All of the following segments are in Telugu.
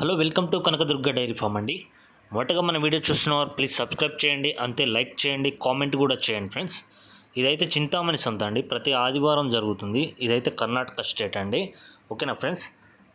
Hello welcome to Kanakadurga dairy farm అండి. మొదటగా మన వీడియో చూస్తున్నవారు ప్లీజ్ సబ్స్క్రైబ్ చేయండి అంతే లైక్ చేయండి కామెంట్ కూడా చేయండి ఫ్రెండ్స్ ఇదైతే చింతామణి సంత అండి. ప్రతి ఆదివారం జరుగుతుంది. ఇదైతే కర్ణాటక స్టేట్ అండి. ఓకేనా ఫ్రెండ్స్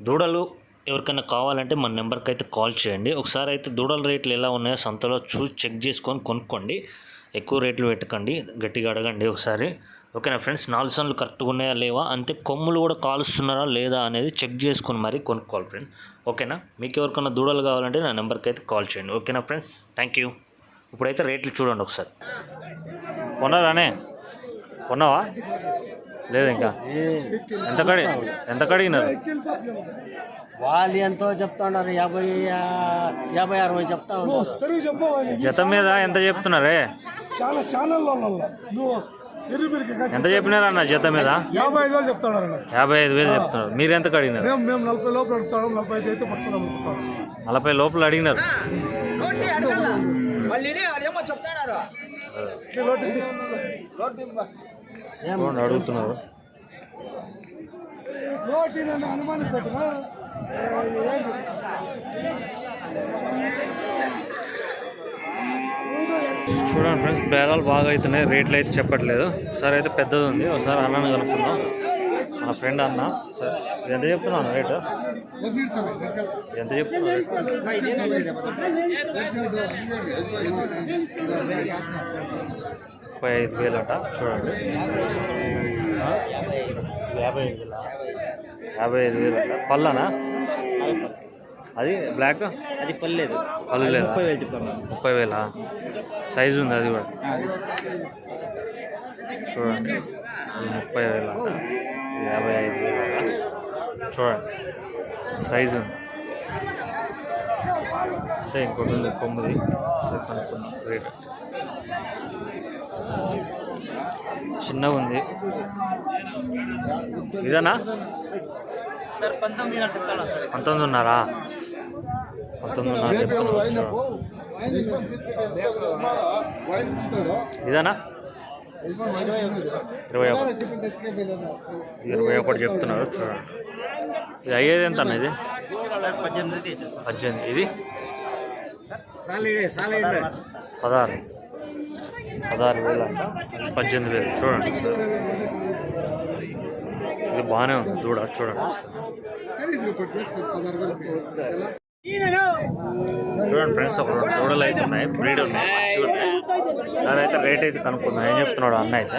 దూడలు ఎవరికైనా కావాలంటే మన నెంబర్కి అయితే కాల్ చేయండి. ఒకసారి అయితే దూడల రేట్లు ఎలా ఉన్నాయో సంతలో చూసి చెక్ చేసుకొని కొనుక్కోండి. ఎక్కువ రేట్లు పెట్టకండి. గట్టిగా అడగండి ఒకసారి. ఓకేనా ఫ్రెండ్స్ నాలుగు సన్లు కరెక్ట్గా ఉన్నాయా లేవా? అంతే కొమ్ములు కూడా కాలుస్తున్నారా లేదా అనేది చెక్ చేసుకొని మరీ కొనుక్కోవాలి ఫ్రెండ్స్ ఓకేనా? మీకు ఎవరికైనా దూడలు కావాలంటే నా నెంబర్కి అయితే కాల్ చేయండి. ఓకేనా ఫ్రెండ్స్? Thank you. ఇప్పుడైతే రేట్లు చూడండి ఒకసారి. కొన్నారానే? కొన్నావా? లేదు ఇంకా. ఎంత కడి ఎంత కడిగినారు? వాళ్ళు ఎంతో చెప్తా ఉన్నారు యాభై యాభై అరవై చెప్తా ఉన్నారు. జత మీద ఎంత చెప్తున్నారే? చాలా ఛానల్లో నువ్వు ఎంత చెప్పినారా అన్న జత మీద? యాభై ఐదు వేలు చెప్తాడు అన్న. యాభై ఐదు వేలు చెప్తున్నారు. మీరు ఎంత కడిగినారు మేము నలభై లోపల అడుగుతాడు నలభై ఐదు అయితే పక్కన అమ్ముకుంటాం నలభై లోపల అడిగినారు. అడుగుతున్నారు. అనుమానించటమా చూడండి ఫ్రెండ్స్ బేరాలు బాగా అవుతున్నాయి రేట్లు అయితే చెప్పట్లేదు. సార్ అయితే పెద్దది ఉంది. ఒకసారి అన్నని కనుక్కుందాం. మన ఫ్రెండ్ అన్న. సార్ ఎంత చెప్తున్నాను రేటు? ఎంత చెప్తున్నాను ముప్పై ఐదు వేలు అట. చూడండి. యాభై ఐదు వేల? యాభై ఐదు వేలు అట. పళ్ళనా? అది బ్లాక్ అది పర్లేదు పళ్ళు లేదా ముప్పై వేలు చెప్తాను ముప్పై వేలా? సైజు ఉంది అది కూడా. చూడండి. అది ముప్పై వేలు? యాభై ఐదు వేలు? చూడండి. సైజు ఉంది. అంటే ఇంకోటి ఉంది కొమ్మిది. సరే కనుక్కున్నాం రేట్ చిన్నగా ఉంది. ఇదేనా? సార్ పంతొమ్మిది. ఇదేనా? ఇరవై ఒకటి. ఇరవై ఒకటి. చెప్తున్నారు చూడండి. ఇది అయ్యేది ఎంత అన్న ఇది? సార్ పద్దెనిమిది. ఇది? పదహారు పదహారు. వేలు అంట. పద్దెనిమిది వేలు. చూడండి. సార్ ఇది బాగానే ఉంది. దూడ చూడండి. చూడండి ఫ్రెండ్స్ ఒక రెండు దూడలు అయితే ఉన్నాయి. బ్రీడ్ ఉన్నాయి మంచిగా ఉన్నాయి. సరే అయితే రేట్ అయితే కనుక్కుందాం. ఏం చెప్తున్నాడు అన్న అయితే.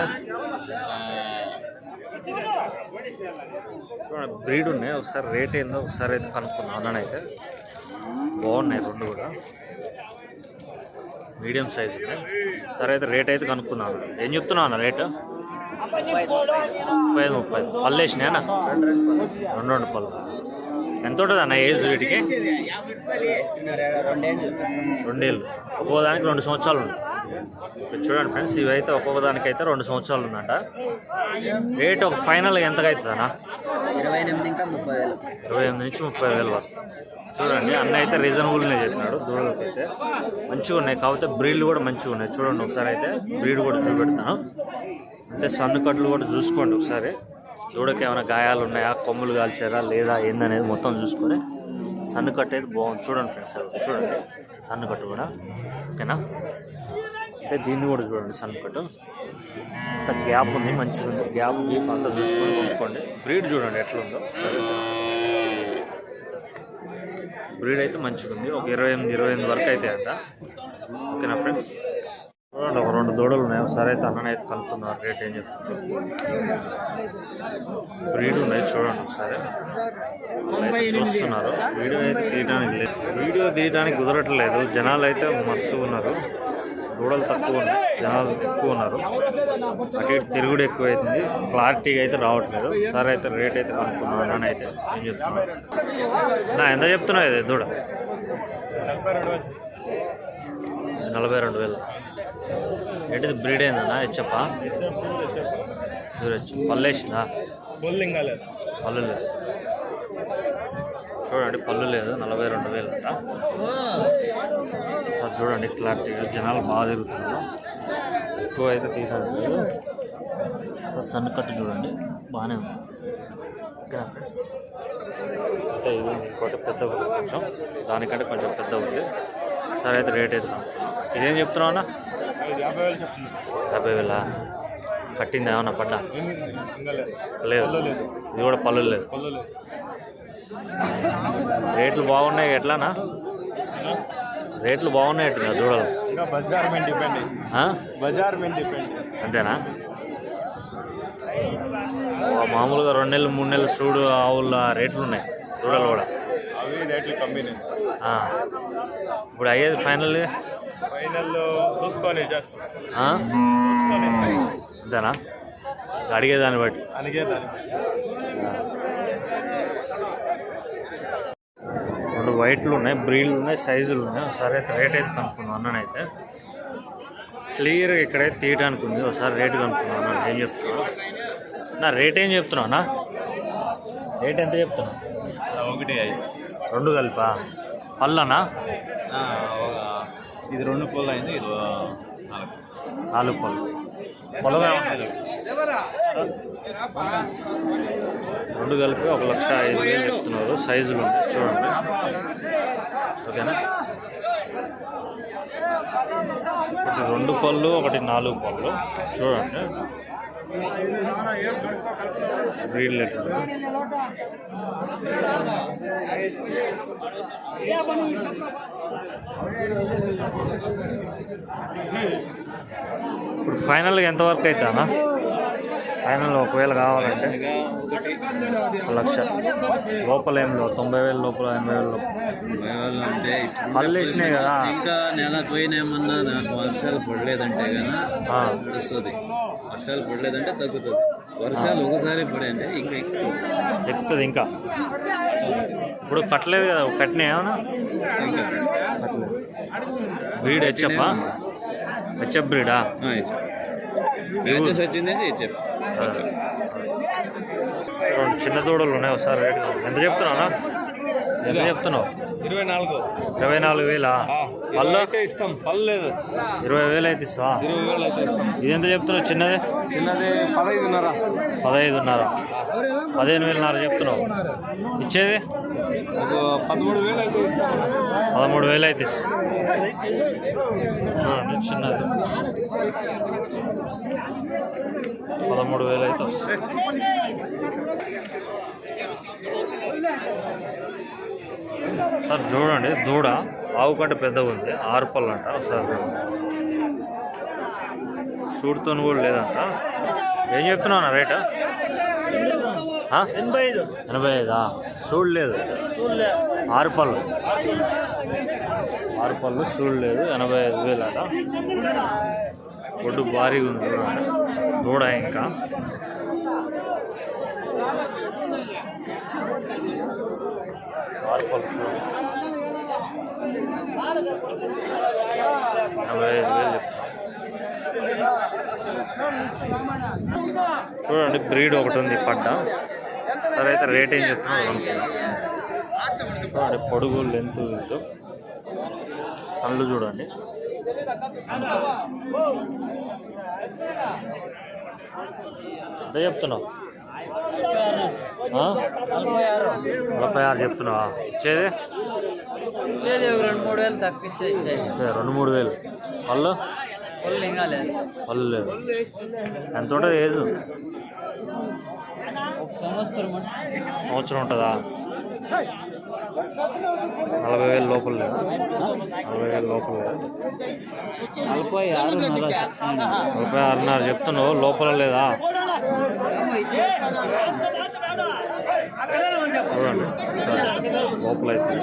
చూడండి బ్రీడ్ ఉన్నాయి. ఒకసారి రేట్ ఏందో ఒకసారి అయితే కనుక్కుందాం అన్ననైతే బాగున్నాయి రెండు కూడా. మీడియం సైజ్ ఉన్నాయి. సరే అయితే రేట్ అయితే కనుక్కుందాం ఏం చెప్తున్నావు అన్న రేటు? ముప్పై ఐదు ముప్పై. పళ్ళు వేసినాయా రెండు రెండు పళ్ళు. ఎంత ఉంటుంది అన్న ఏజ్ వీటికి? రెండేళ్ళు. ఒక్కోదానికి దానికి రెండు సంవత్సరాలు ఉంది. చూడండి ఫ్రెండ్స్ ఇవైతే ఒక్కొక్క దానికి అయితే రెండు సంవత్సరాలు ఉందంట. రేట్ ఒక ఫైనల్ ఎంతగా అవుతుంది అన్న ఇరవై ఎనిమిది ఇంకా ముప్పై వేలు ఇరవై ఎనిమిది నుంచి ముప్పై వేలు వరకు. చూడండి అన్న అయితే రీజనబుల్నే చెప్పినాడు దూడలకి అయితే మంచిగా ఉన్నాయి కాకపోతే బ్రీడ్లు కూడా మంచిగా ఉన్నాయి. చూడండి ఒకసారి అయితే బ్రీడ్ కూడా చూపెడతాను. అంటే సన్ను కట్లు కూడా చూసుకోండి ఒకసారి. దూడకి ఏమైనా గాయాలు ఉన్నాయా? కొమ్ములు కాల్చారా? లేదా ఏందనేది మొత్తం చూసుకొని సన్ను కట్టు అయితే బాగుంది. చూడండి ఫ్రెండ్స్ చూడండి. సన్ను కట్టు కూడా. ఓకేనా? అంటే దీన్ని కూడా చూడండి సన్ను కట్టు. అంత గ్యాప్ ఉంది మంచిగా ఉంది. గ్యాప్ గీప్ అంతా చూసుకొని కొనుక్కోండి. బ్రీడ్ చూడండి ఎట్లుందో. బ్రీడ్ అయితే మంచిగా ఉంది ఒక ఇరవై ఎనిమిది ఇరవై ఎనిమిది వరకు అయితే అంట. ఓకేనా ఫ్రెండ్స్? రెండు దూడలు ఉన్నాయి ఒకసారి అయితే అన్నని అయితే కలుపుతున్నారు. రేట్ ఏం చెప్తున్నారు బ్రీడ్ ఉన్నాయి చూడండి ఒకసారి. చూస్తున్నారు. వీడియో అయితే తీయడానికి లేదు. వీడియో తీయడానికి కుదరట్లేదు. జనాలు అయితే మస్తు ఉన్నారు. దూడలు తక్కువ ఉన్నాయి. జనాలు ఎక్కువ ఉన్నారు. అటు ఇటు తిరుగుడు ఎక్కువ అవుతుంది క్లారిటీగా అయితే రావట్లేదు. సరే అయితే రేట్ అయితే కనుక్కున్నాను నాన్న అయితే ఏం చెప్తున్నాను నా ఎంత చెప్తున్నావు ఇది దూడ? నలభై రెండు వేలు. ఏంటిది బ్రీడ్ ఏందన్నా? హెచ్చప్ప పళ్ళు వేసిందా పళ్ళు లేదు. చూడండి పళ్ళు లేదు నలభై రెండు వేలు అంట చూడండి క్లారిటీగా జనాలు బాగా తిరుగుతున్నారు. ఎక్కువ అయితే సార్ సన్న కట్టు చూడండి బాగానే ఉంది. ఫ్రెండ్స్ అంటే ఇది ఇంకోటి పెద్ద ఉంది కొంచెం. దానికంటే కొంచెం పెద్ద ఉంది. సరే అయితే రేట్ అయితే. ఇదేం చెప్తున్నావు అన్న? యాభై వేలు కట్టింది ఏమన్నా పడ్డా? లేదు ఇది కూడా పళ్ళు లేదు. రేట్లు బాగున్నాయి ఎట్లానా? రేట్లు బాగున్నాయి ఎట్లా దూడలు బజార్ మీద డిపెండ్. ఆ? బజార్ మీద డిపెండ్. అంతేనా? మామూలుగా రెండు నెలలు మూడు నెలలు చూడు ఆవుల రేట్లు ఉన్నాయి దూడలు కూడా. అవి రేట్లు కమ్మినాయి. ఇప్పుడు అయ్యేది ఫైనల్. చూసుకొని అంతేనా? అడిగేదాన్ని బట్టి. అలాగే దాని రెండు వైట్లు ఉన్నాయి బ్రీడ్లు ఉన్నాయి సైజులు ఉన్నాయి. ఒకసారి అయితే రేట్ అయితే కనుక్కున్నాం అన్ననైతే. క్లియర్గా ఇక్కడైతే తీయడానికి ఉంది. ఒకసారి రేట్ కనుక్కున్నాం అన్న ఏం చెప్తున్నావు? నా రేట్ ఏం చెప్తున్నావు అన్న? రేట్ ఎంత చెప్తున్నావు? ఒకటి ఐదు రెండు కలిపా? పళ్ళనా? ఇది రెండు పూలు అయింది ఇది నాలుగు. నాలుగు పళ్ళు పొలమే ఉంటుంది రెండు కలిపి ఒక లక్ష ఐదు వేలు చెప్తున్నారు. సైజులు చూడండి. ఓకేనా? ఒకటి రెండు పళ్ళు ఒకటి నాలుగు పళ్ళు చూడండి. బ్రీడ్ లెటర్ ఇప్పుడు ఫైనల్గా ఎంతవరకు అవుతానా ఫైనల్ ఒకవేళ కావాలంటే లక్ష. లోపల ఏం లేవు. తొంభై వేల లోపల ఎనభై వేల లోపల. వేసినాయి కదా. ఇంకా నెల పోయినేమన్నా నాకు వర్షాలు పడలేదంటే ఆ, నడుస్తుంది వర్షాలు పడలేదంటే తగ్గుతుంది. వర్షాలు ఒకసారి పడాయంటే ఇంకా ఎక్కువ. ఎక్కుతుంది ఇంకా. ఇప్పుడు కట్టలేదు కదా కట్టినా ఏమన్నా? బ్రీడ్? హెచ్చప్పా హెచ్చప్ బ్రీడా వచ్చింది రెండు చిన్న దూడలు ఉన్నాయి ఒకసారి రేట్ ఎంత చెప్తున్నావు ఎంత చెప్తున్నావు? ఇరవై నాలుగు. ఇరవై నాలుగు వేలా? పళ్ళు? అయితే ఇస్తాం. పళ్ళు లేదు. ఇరవై వేలు అయితే ఇస్తావా? ఇరవై వేలు అయితే ఇస్తాం. ఇది ఎంత చెప్తున్నావు? చిన్నది? చిన్నది పదహైదున్నర. పదహైదున్నర. పదిహేను వేలున్నర చెప్తున్నావు. ఇచ్చేది? పదమూడు వేలు అయితే ఇస్తాం. పదమూడు వేలు అయితే ఇస్తా. చిన్నది. పదమూడు వేలు అయితే వస్తుంది సార్ చూడండి దూడ ఆవు కంటే పెద్దగా ఉంది ఆరు పళ్ళు అంట ఒకసారి చూడండి. కూడా లేదంట. ఏం చెప్తున్నావు రేటు? ఎనభై ఐదు ఎనభై ఐదా. చూడలేదు. ఆరు పళ్ళు ఆరు పళ్ళు చూడలేదు ఎనభై ఐదు వేలు అట. ఒడ్డు భారీగా ఉంది దూడ ఇంకా. ఆరు పళ్ళు చూడండి ఎనభై ఐదు వేలు చెప్తాను చూడండి బ్రీడ్ ఒకటి ఉంది పడ్డ సరే అయితే రేట్ ఏం చెప్తున్నాడు అనుకున్నా చూడండి పొడుగు లెంత్ ఇంతు కళ్ళు చూడండి. అదే చెప్తున్నావు? నలభై ఆరు చెప్తున్నావా? ఇచ్చేది? ఇచ్చేది రెండు మూడు వేలు తక్కువ ఇచ్చేది. రెండు మూడు వేలు. పళ్ళు? పళ్ళు లేదు. ఎంత ఉంటుంది ఏజ్? ఒక సంవత్సరం సంవత్సరం ఉంటుందా? నలభై వేలు లోపల లేదు. నలభై వేలు లోపల నలభై ఆరున్నర చెప్తాను. నలభై ఆరున్నర చెప్తున్నావు. లోపల లేదా? చూడండి. లోపల అయితే.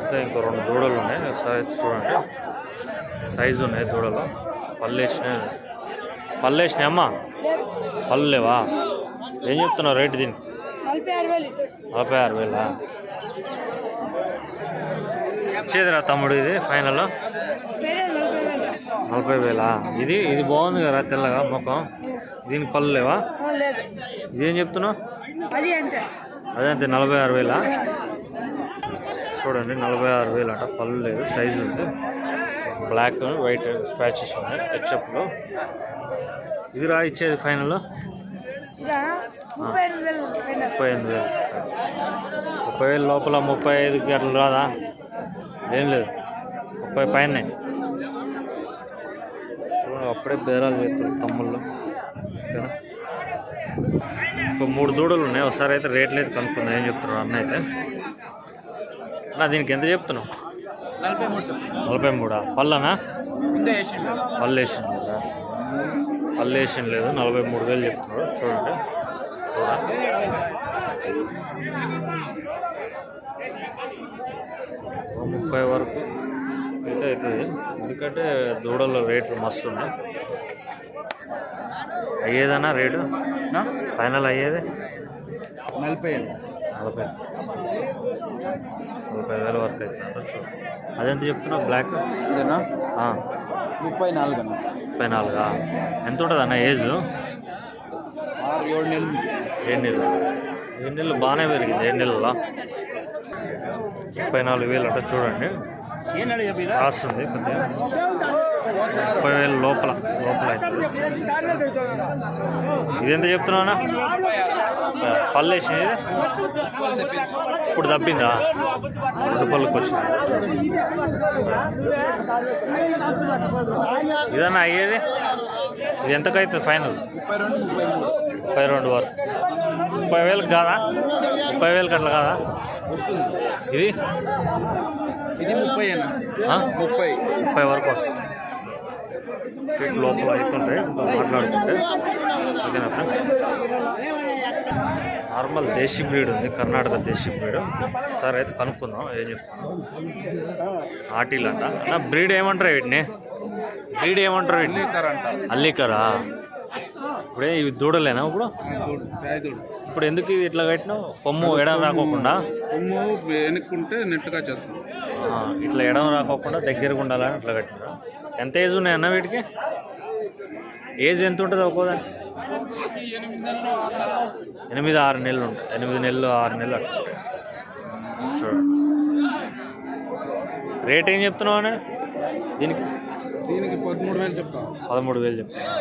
అయితే ఇంకో రెండు దూడలు ఉన్నాయి. ఒకసారి అయితే చూడండి. సైజు ఉన్నాయి దూడలు. పళ్ళు వేసినాయి పళ్ళు వేసినాయి అమ్మా పళ్ళు లేవా? ఏం చెప్తున్నావు రేటు దీనికి? నలభై ఆరు వేలా. ఇచ్చేదిరా తమ్ముడు ఇది ఫైనల్ నలభై వేలా? ఇది ఇది బాగుంది కదా తెల్లగా ముఖం. దీనికి పళ్ళు లేవా? ఇదేం చెప్తున్నావు? అదే అంతే నలభై ఆరు వేలా? చూడండి నలభై ఆరు వేలు అంట. పళ్ళు లేదు సైజు ఉంది. బ్లాక్ వైట్ స్పాచెస్ ఉన్నాయి. హెచ్ఎఫ్లో ఇది రా ఇచ్చేది ఫైనల్ ముప్పై ఎనిమిది వేలు ముప్పై వేలు. లోపల ముప్పై ఐదుకి అట్లా రాదా? ఏం లేదు. ముప్పై పైన. చూడండి అప్పుడే బేరాలు చేస్తారు తమ్ముళ్ళు. ఓకేనా ఒక మూడు దూడలు ఉన్నాయి. ఒకసారి అయితే రేట్లు అయితే కనుక్కుందాం. ఏం చెప్తున్నాడు అన్న అయితే. నా దీనికి ఎంత చెప్తున్నావు? నలభై మూడు నలభై మూడా? పళ్ళనా? ఇంకా వేసిండు. వేసిన లేదా. నలభై మూడు వేలు చెప్తున్నాడు చూడండి. కూడా. ముప్పై వరకు అయితే అవుతుంది. ఎందుకంటే దూడల రేట్లు మస్తు ఉన్నాయి అయ్యేదన్నా రేటు? ఫైనల్ అయ్యేది? నలభై నలభై. నలభై వేల వరకు అవుతుంది అదెంత చెప్తున్నావు? బ్లాక్? ఇదేనా? ముప్పై నాలుగు అన్న. ముప్పై నాలుగా? ఎంత ఉంటుంది అన్న ఏజ్? ఆరు ఏడు నెలలు. ఏడు నెలలు. ఏడు నెలలు బాగానే పెరిగింది. ఏడు నెలల్లో ముప్పై నాలుగు వేలు అంటే చూడండి. రాస్తుంది కొద్దిగా. ముప్పై వేలు లోపల లోపల ఇదెంత చెప్తున్నావునా పళ్ళు వేసింది? ఇప్పుడు తప్పిందా? పళ్ళకి వచ్చింది. ఇదన్నా అయ్యేది? ఇది ఎంతకైతుంది ఫైనల్? ముప్పై రెండు వరకు. ముప్పై వేలకు కాదా? ముప్పై వేలకు అట్లా కాదా? ఇది? ఇది ముప్పై? ముప్పై. ముప్పై వరకు వస్తుంది. లోపల అవుతుంటే ఇంకా మాట్లాడుతుంటే. ఓకేనా ఫ్రెండ్స్ నార్మల్ దేశీ బ్రీడ్ ఉంది కర్ణాటక దేశీ బ్రీడ్ సరే అయితే కనుక్కుందాం ఏం చెప్తాను ఆటిల్ అంట బ్రీడ్ ఏమంటారు వీటిని? బ్రీడ్ ఏమంటారు వీటిని? అల్లికరా? ఇప్పుడే ఇవి దూడలేనా ఇప్పుడు? ఇప్పుడు ఎందుకు ఇది ఇట్లా కట్టినావు? కొమ్ము ఎడం రాకోకుండా? కొమ్ము వెనుక్కుంటే నెట్గా చేస్తుంది. ఆ, ఇట్లా ఎడం రాకోకుండా దగ్గరగా ఉండాలని ఇట్లా కట్టినా ఎంత ఏజ్ ఉన్నాయన్న వీటికి ఏజ్ ఎంత ఉంటుంది ఒక్కోదాని ఎనిమిది ఆరు నెలలు ఉంటాయి ఎనిమిది నెలలు ఆరు నెలలు చూడండి రేట్ ఏం చెప్తున్నావు అన్న? దీనికి? దీనికి పదమూడు వేలు చెప్తాం. పదమూడు వేలు చెప్తున్నా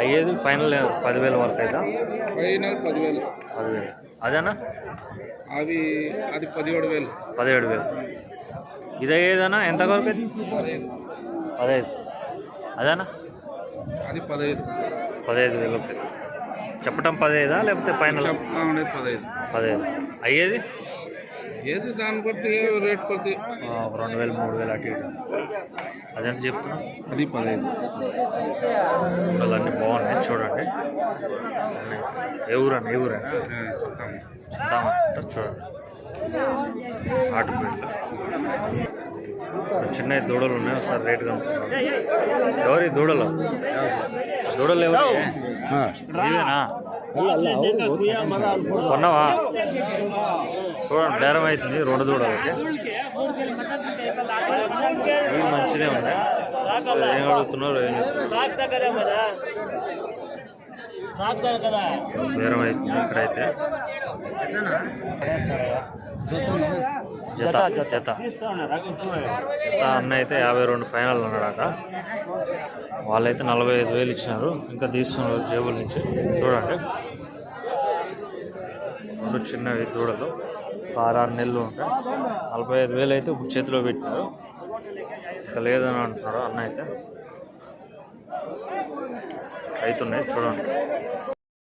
అయ్యేది ఫైనల్ పదివేల వరకు అయితే ఫైనల్ పదివేలు. పదివేలు. అదేనా అవి అది పదిహేడు వేలు. పదిహేడు వేలు. ఇది అయ్యేదన్నా ఎంత వరకు? పదహైదు. అదేనా? అది పదహైదు. పదహైదు వేలు చెప్పటం పదహైదా లేకపోతే ఉండేది పదహైదు. పదహైదు. అయ్యేది? ఏది దాన్ని బట్టి రేట్ కొద్ది. రెండు వేలు మూడు వేలు అటు ఇటు. అదెంత చెప్తున్నావు అది పదహైదు. అన్నీ బాగున్నాయి చూడండి. ఏ ఊరన్నా ఏ చెప్తామంటే చూడండి. ఆటు చిన్న దూడలు ఉన్నాయి. ఒకసారి రేట్ కనుక్కున్నాను ఎవరి దూడలు? దూడలు ఎవరి? ఇవేనా కొన్నావా? చూడండి బేరం అవుతుంది రెండు దూడలకి ఇవి మంచిదే ఉన్నాయి. ఏం అడుగుతున్నారు ఏం? బేరం అవుతుంది ఇక్కడైతే. జత జత. జత. అన్న అయితే యాభై రెండు ఫైనల్ ఉన్నాడట వాళ్ళైతే నలభై ఐదు వేలు ఇచ్చినారు. ఇంకా తీసుకున్నారు జేబుల నుంచి. చూడండి. రెండు చిన్నవి దూడలు. ఆరు నెలలు ఉంటాయి. నలభై ఐదు వేలు అయితే ఇప్పుడు చేతిలో పెట్టినారు. ఇంకా లేదని అంటున్నాడు అన్న అయితే. అవుతున్నాయి. చూడండి.